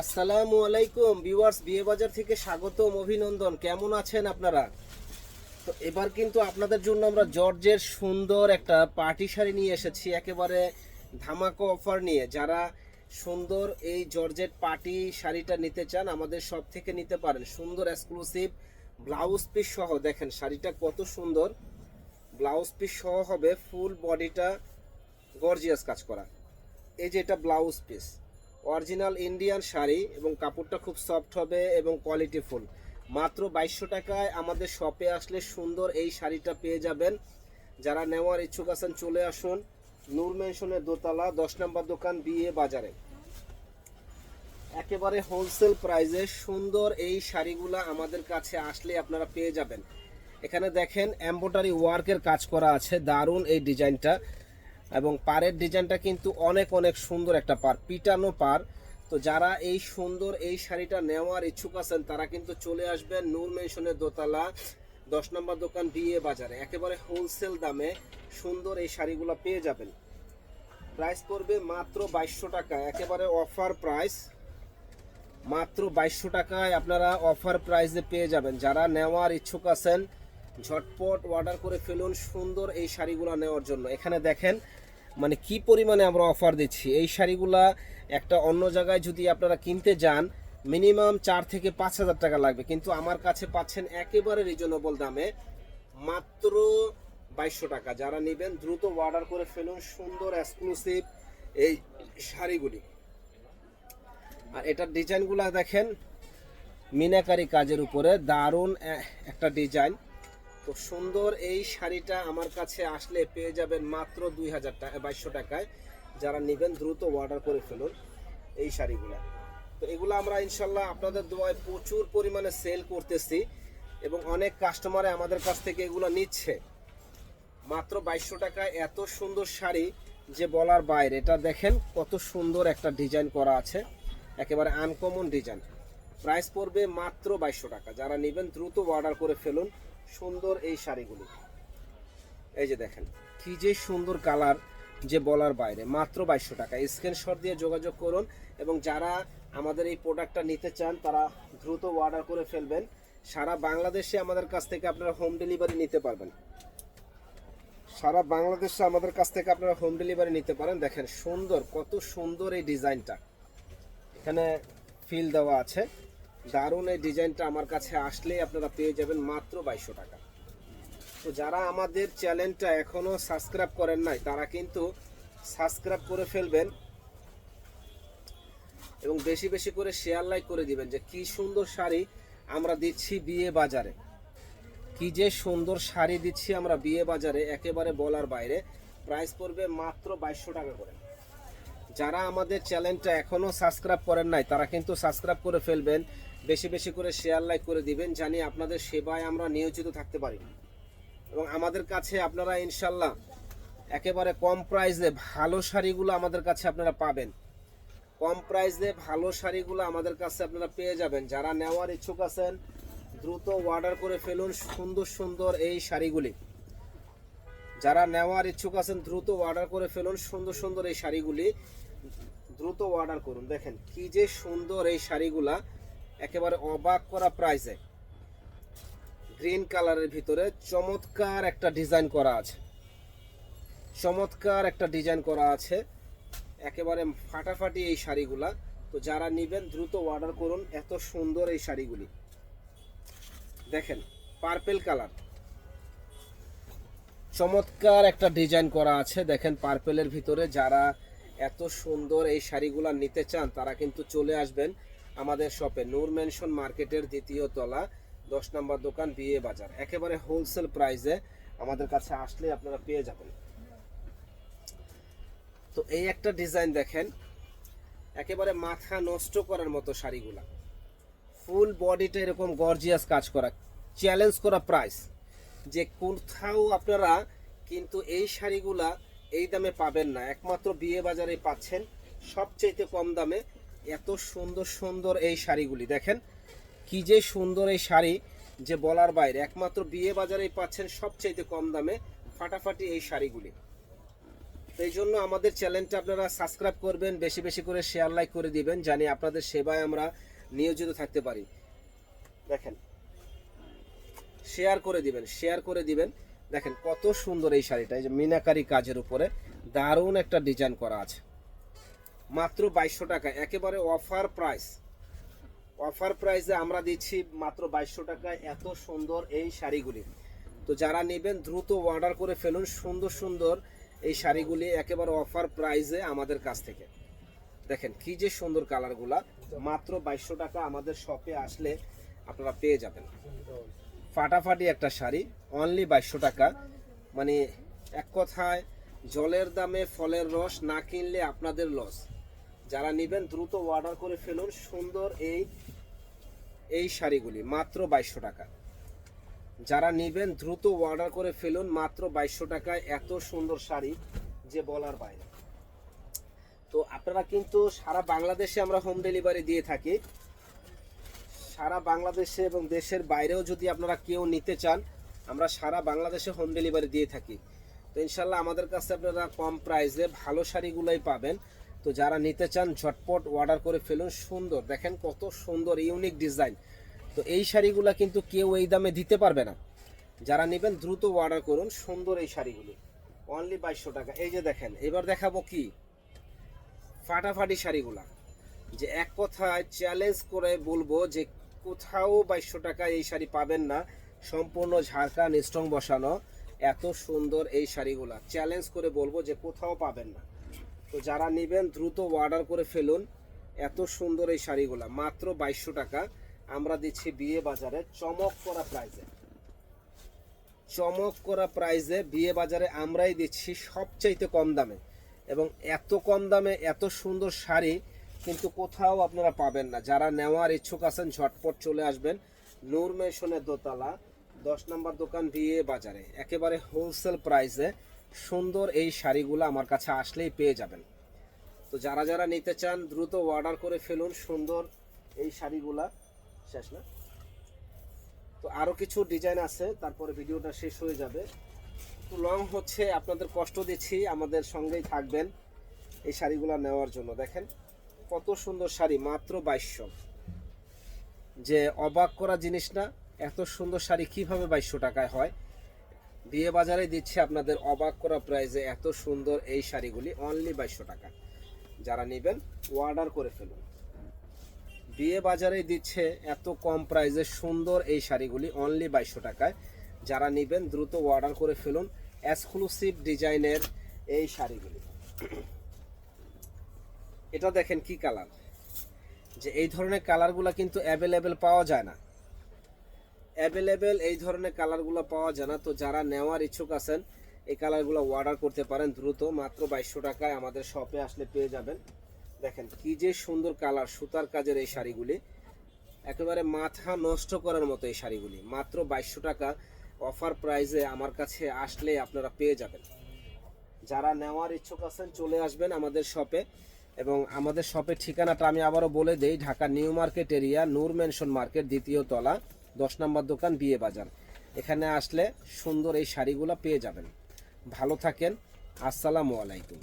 আসসালামু আলাইকুম, ভিউয়ার্স বিয়ে বাজার থেকে স্বাগতম, অভিনন্দন। কেমন আছেন আপনারা? তো এবার কিন্তু আপনাদের জন্য আমরা জর্জের সুন্দর একটা পার্টি শাড়ি নিয়ে এসেছি, একেবারে ধামাকা অফার নিয়ে। যারা সুন্দর এই জর্জেট পার্টি শাড়িটা নিতে চান, আমাদের সব থেকে নিতে পারেন। সুন্দর এক্সক্লুসিভ ব্লাউজ পিস সহ। দেখেন, শাড়িটা কত সুন্দর। ব্লাউজ পিস সহ হবে ফুল বডিটা গর্জিয়াস কাজ করা। এই যে এটা blouse piece original Indian sari এবং কাপড়টা খুব সফট হবে এবং কোয়ালিটি ফুল। মাত্র বাইশশো টাকায় আমাদের শপে আসলে সুন্দর এই শাড়িটা পেয়ে যাবেন। যারা নেওয়ার ইচ্ছুক আছেন, চলে আসুন। নূর মেনশনের দোতলা, দশ নম্বর দোকান, বিয়ে বাজারে। একেবারে হোলসেল প্রাইসে সুন্দর এই শাড়িগুলা আমাদের কাছে আসলে আপনারা পেয়ে যাবেন। এখানে দেখেন এম্বোটারি ওয়ার্কের কাজ করা আছে, দারুণ এই ডিজাইনটা এবং পাড়ের ডিজাইনটা কিন্তু অনেক অনেক সুন্দর একটা পার পিটানো পার তো যারা এই সুন্দর এই শাড়িটা নেওয়ার ইচ্ছুক আছেন, তারা কিন্তু চলে আসবেন নূর মেনশনের দোতলা, দশ নম্বর দোকান বিয়ে বাজারে। একেবারে হোলসেল দামে সুন্দর এই শাড়িগুলো পেয়ে যাবেন। প্রাইস পড়বে মাত্র বাইশশো টাকা, একেবারে অফার প্রাইস। মাত্র বাইশশো টাকায় আপনারা অফার প্রাইসে পেয়ে যাবেন। যারা নেওয়ার ইচ্ছুক আছেন ঝটপট অর্ডার করে ফেলুন সুন্দর এই শাড়িগুলো নেওয়ার জন্য। এখানে দেখেন মানে কি পরিমাণে আমরা অফার দিচ্ছি। এই শাড়িগুলা একটা অন্য জায়গায় যদি আপনারা কিনতে যান মিনিমাম চার থেকে পাঁচ হাজার টাকা লাগবে। কিন্তু আমার কাছে পাচ্ছেন একেবারে রিজনেবল দামে মাত্র বাইশশো টাকা। যারা নেবেন, দ্রুত অর্ডার করে ফেলুন সুন্দর এক্সক্লুসিভ এই শাড়িগুলি। আর এটার ডিজাইনগুলো দেখেন, মিনাকারি কাজের উপরে দারুণ একটা ডিজাইন তো সুন্দর এই শাড়িটা আমার কাছে আসলে পেয়ে যাবেন মাত্র দুই হাজার টাকা বাইশশো টাকায়। যারা নেবেন, দ্রুত অর্ডার করে ফেলুন এই শাড়িগুলো। তো এগুলো আমরা ইনশাল্লাহ আপনাদের দোয়ায় প্রচুর পরিমাণে সেল করতেছি এবং অনেক কাস্টমারে আমাদের কাছ থেকে এগুলো নিচ্ছে। মাত্র বাইশশো টাকায় এত সুন্দর শাড়ি যে বলার বাইরে, এটা দেখেন কত সুন্দর একটা ডিজাইন করা আছে, একেবারে আনকমন ডিজাইন প্রাইস পড়বে মাত্র বাইশশো টাকা। যারা নেবেন, দ্রুত অর্ডার করে ফেলুন। সুন্দর এই শাড়িগুলি। এই যে দেখেন, কি যে সুন্দর কালার যে বলার বাইরে। মাত্র বাইশশো টাকা। স্ক্রিনশট দিয়ে যোগাযোগ করুন এবং যারা আমাদের এই প্রোডাক্টটা নিতে চান, তারা দ্রুত অর্ডার করে ফেলবেন। সারা বাংলাদেশে আমাদের কাছ থেকে আপনারা হোম ডেলিভারি নিতে পারবেন। সারা বাংলাদেশে আমাদের কাছ থেকে আপনারা হোম ডেলিভারি নিতে পারেন। দেখেন সুন্দর, কত সুন্দর এই ডিজাইনটা। এখানে ফিল দেওয়া আছে। দারুণ এই ডিজাইনটা আমার কাছে আসলেই আপনারা পেয়ে যাবেন মাত্র বাইশশো টাকা। তো যারা আমাদের চ্যানেলটা এখনও সাবস্ক্রাইব করেন নাই, তারা কিন্তু সাবস্ক্রাইব করে ফেলবেন এবং বেশি বেশি করে শেয়ার লাইক করে দিবেন যে কি সুন্দর শাড়ি আমরা দিচ্ছি বিয়ে বাজারে। কি যে সুন্দর শাড়ি দিচ্ছি আমরা বিয়ে বাজারে, একেবারে বলার বাইরে। প্রাইস পড়বে মাত্র বাইশশো টাকা করে। যারা আমাদের চ্যানেলটা এখনও সাবস্ক্রাইব করেন নাই, তারা কিন্তু সাবস্ক্রাইব করে ফেলবেন, বেশি বেশি করে শেয়ার লাইক করে দিবেন, জানি আপনাদের সেবায় আমরা নিয়োজিত থাকতে পারি। এবং আমাদের কাছে আপনারা ইনশাল্লাহ একেবারে কম প্রাইসে ভালো শাড়িগুলো আমাদের কাছে আপনারা পাবেন। কম প্রাইসে ভালো শাড়িগুলো আমাদের কাছে আপনারা পেয়ে যাবেন। যারা নেওয়ার ইচ্ছুক আছেন, দ্রুত অর্ডার করে ফেলুন সুন্দর সুন্দর এই শাড়িগুলি। যারা নেওয়ার ইচ্ছুক আছেন, দ্রুত অর্ডার করে ফেলুন সুন্দর সুন্দর এই শাড়িগুলি। দ্রুত অর্ডার করুন। দেখেন কি যে সুন্দর এই শাড়িগুলা একেবারে অবাক করা প্রাইসে গ্রিন কালারের ভিতরে চমৎকার একটা ডিজাইন করা আছে। চমৎকার একটা ডিজাইন করা আছে। একেবারে ফাটাফাটি এই শাড়িগুলা। তো যারা নেবেন, দ্রুত অর্ডার করুন এত সুন্দর এই শাড়িগুলি। দেখেন পার্পেল কালার চমৎকার একটা ডিজাইন করা আছে। দেখেন পার্পেলের ভিতরে যারা এত সুন্দর এই শাড়িগুলো নিতে চান, তারা কিন্তু চলে আসবেন আমাদের শপে। নূর মেনশন মার্কেটের দ্বিতীয় তলা, দশ নম্বর দোকান, বিয়ে বাজার। একেবারে হোলসেল প্রাইসে আমাদের কাছে আসলে আপনারা পেয়ে যাবেন। তো এই একটা ডিজাইন দেখেন, একেবারে মাথা নষ্ট করার মতো শাড়িগুলা। ফুল বডিটা এরকম গর্জিয়াস কাজ করা চ্যালেঞ্জ করা প্রাইস যে কোথাও আপনারা কিন্তু এই শাড়িগুলা এই দামে পাবেন না। একমাত্র বিয়ে বাজারে পাচ্ছেন সবচেয়ে কম দামে এত সুন্দর সুন্দর এই শাড়িগুলি। দেখেন, কি যে সুন্দর এই শাড়ি যে বলার বাইরে। একমাত্র বিয়ে বাজারেই পাচ্ছেন সবচেয়ে কম দামে ফাটাফাটি এই শাড়িগুলি। তো এই জন্য আমাদের চ্যানেলটা আপনারা সাবস্ক্রাইব করবেন, বেশি বেশি করে শেয়ার লাইক করে দিবেন, জানি আপনাদের সেবায় আমরা নিয়োজিত থাকতে পারি। দেখেন, শেয়ার করে দিবেন, শেয়ার করে দিবেন। দেখেন কত সুন্দর এই শাড়িটা, এই যে মিনাকারি কাজের উপরে দারুণ একটা ডিজাইন করা আছে। মাত্র বাইশশো টাকা, একেবারে অফার প্রাইস অফার প্রাইসে আমরা দিচ্ছি মাত্র বাইশশো টাকায় এত সুন্দর এই শাড়িগুলি। তো যারা নেবেন দ্রুত অর্ডার করে ফেলুন সুন্দর সুন্দর এই শাড়িগুলি একেবারে অফার প্রাইসে আমাদের কাছ থেকে। দেখেন কি যে সুন্দর কালারগুলা মাত্র বাইশশো টাকা আমাদের শপে আসলে আপনারা পেয়ে যাবেন। ফাটাফাটি একটা শাড়ি অনলি বাইশশো টাকা। মানে এক কথায়, জলের দামে ফলের রস না কিনলে আপনাদের লস যারা নেবেন, দ্রুত অর্ডার করে ফেলুন সুন্দর এই এই শাড়িগুলি, মাত্র বাইশশো টাকা। যারা নেবেন, দ্রুত অর্ডার করে ফেলুন, মাত্র বাইশশো টাকায় এত সুন্দর শাড়ি যে বলার বাইরে। তো আপনারা কিন্তু সারা বাংলাদেশে আমরা হোম ডেলিভারি দিয়ে থাকি। সারা বাংলাদেশে এবং দেশের বাইরেও যদি আপনারা কেউ নিতে চান, আমরা সারা বাংলাদেশে হোম ডেলিভারি দিয়ে থাকি। তো ইনশাল্লাহ আমাদের কাছে আপনারা কম প্রাইসে ভালো শাড়িগুলোই পাবেন। তো যারা নিতে চান, ঝটপট অর্ডার করে ফেলুন। সুন্দর। দেখেন কত সুন্দর ইউনিক ডিজাইন তো এই শাড়িগুলো কিন্তু কেউ এই দামে দিতে পারবে না। যারা নেবেন, দ্রুত অর্ডার করুন। সুন্দর এই শাড়িগুলি। অনলি বাইশশো টাকা। এই যে দেখেন, এবার দেখাবো কি? ফাটাফাটি শাড়িগুলা। যে এক কথায় চ্যালেঞ্জ করে বলব যে কোথাও বাইশশো টাকা এই শাড়ি পাবেন না। সম্পূর্ণ ঝাড়খান স্ট্রং বসানো। এত সুন্দর এই শাড়িগুলা। চ্যালেঞ্জ করে বলব যে কোথাও পাবেন না। তো যারা নেবেন, দ্রুত অর্ডার করে ফেলুন। এত সুন্দর এই শাড়িগুলা। মাত্র বাইশশো টাকা। আমরা দিচ্ছি বিয়ে বাজারে চমক করা প্রাইজে চমক করা প্রাইজে বিয়ে বাজারে আমরাই দিচ্ছি সবচাইতে কম দামে। এবং এত কম দামে এত সুন্দর শাড়ি কিন্তু কোথাও আপনারা পাবেন না। যারা নেওয়ার ইচ্ছুক আছেন, ঝটপট চলে আসবেন। নূর মেশনের দোতলা, দশ নম্বর দোকান বিয়ে বাজারে। একেবারে হোলসেল প্রাইসে সুন্দর এই শাড়িগুলো আমার কাছে আসলেই পেয়ে যাবেন। তো যারা যারা নিতে চান, দ্রুত অর্ডার করে ফেলুন। সুন্দর এই শাড়িগুলা। শেষ না? তো আরও কিছু ডিজাইন আছে, তারপরে ভিডিওটা শেষ হয়ে যাবে। তো লং হচ্ছে, আপনাদের কষ্ট দিচ্ছি। আমাদের সঙ্গেই থাকবেন এই শাড়িগুলো নেওয়ার জন্য। দেখেন। কত সুন্দর শাড়ি, মাত্র বাইশশো। যে অবাক করা জিনিস না, এত সুন্দর শাড়ি কীভাবে বাইশশো টাকায় হয়? বিয়ে বাজারে দিচ্ছে আপনাদের অবাক করা প্রাইজে এত সুন্দর এই শাড়িগুলি অনলি বাইশশো টাকা। যারা নেবেন অর্ডার করে ফেলুন। বিয়ে বাজারে দিচ্ছে এত কম প্রাইসে সুন্দর এই শাড়িগুলি অনলি বাইশশো টাকায়। যারা নেবেন, দ্রুত অর্ডার করে ফেলুন। এক্সক্লুসিভ ডিজাইনের এই শাড়িগুলি। এটা দেখেন কি কালার যে এই ধরনের কালারগুলো কিন্তু অ্যাভেলেবেল পাওয়া যায় না। অ্যাভেলেবেল এই ধরনের কালারগুলো পাওয়া যায় না। তো যারা নেওয়ার ইচ্ছুক আছেন, এই কালারগুলো অর্ডার করতে পারেন দ্রুত। মাত্র বাইশশো টাকায় আমাদের শপে আসলে পেয়ে যাবেন। দেখেন কি যে সুন্দর কালার সুতার কাজের এই শাড়িগুলি। একেবারে মাথা নষ্ট করার মতো এই শাড়িগুলি। মাত্র বাইশশো টাকা অফার প্রাইসে আমার কাছে আসলে আপনারা পেয়ে যাবেন। যারা নেওয়ার ইচ্ছুক আছেন, চলে আসবেন আমাদের শপে এবং আমাদের শপের ঠিকানাটা আমি আবারও বলে দেই, Dhaka new market area, Noor mansion market, দ্বিতীয় তলা, দশ নম্বর দোকান, বিয়ে বাজার। এখানে আসলে সুন্দর এই শাড়িগুলো পেয়ে যাবেন। ভালো থাকেন, আসসালামু আলাইকুম।